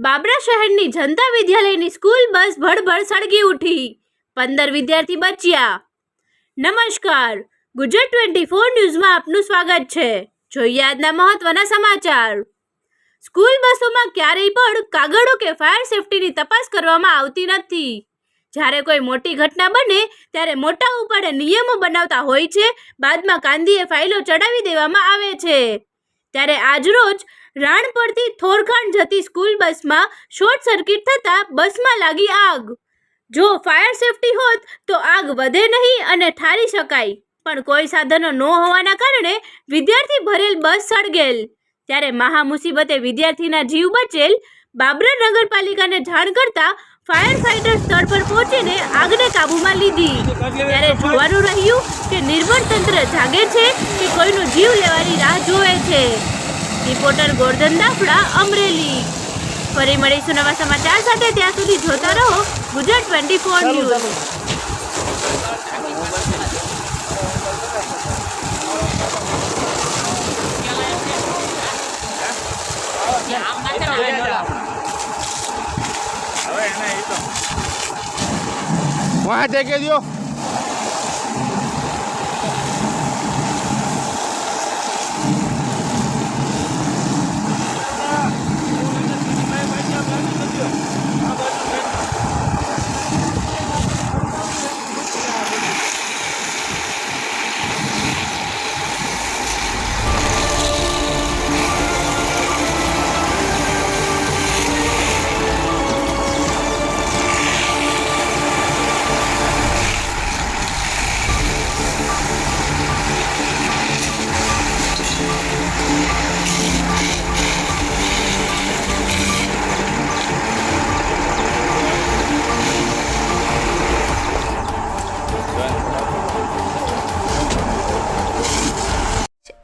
બાબરા શહેરની જનતા વિદ્યાલયની school bus ભડભડ સળગી ઉઠી. પંદર વિદ્યાર્થી બચ્યા. નમસ્કાર. ગુજરાત ટ્વેન્ટી ફોર ન્યૂઝમાં આપનું સ્વાગત છે. જોઈએ આજના મહત્વના સમાચાર. સ્કૂલ બસોમાં ક્યારેય પણ કાગળો કે ફાયર સેફટીની તપાસ કરવામાં આવતી નથી. જ્યારે કોઈ મોટી ઘટના બને, ત્યારે મોટા ઉપાડે નિયમો બનાવતા હોય છે. બાદમાં કાંદીએ ફાઇલો ચડાવી દેવામાં આવે છે. ત્યારે આજરોજ રાણ પરથી થોરખાણ જતી સ્કૂલ બસમાં શોર્ટ સર્કિટ થતાં બસમાં લાગી આગ. જો ફાયર સેફટી હોત તો આગ વધે નહીં અને ઠારી શકાય. પણ કોઈ સાધનો ન હોવાના કારણે વિદ્યાર્થી ભરેલ બસ સળગેલ. ત્યારે મહા મુસીબતે વિદ્યાર્થીના જીવ બચેલ બાબરા નગરપાલિકાને જાણ કરતા ફાયર ફાઈટર સ્થળ પર પહોંચીને આગને કાબૂમાં લીધી. ત્યારે જોવાનું રહ્યું કે નિર્ભર તંત્ર જાગે છે કે કોઈનો જીવ લેવાની રાહ જોવે છે. રિપોર્ટર ગોરધન દાફડા અમરેલી. ફરી મળીશું નવા સમાચાર સાથે. ત્યાં સુધી જોતા રહો ગુજરાત ટ્વેન્ટી ફોર ન્યૂઝ. વહાં ટેકે દ્યો?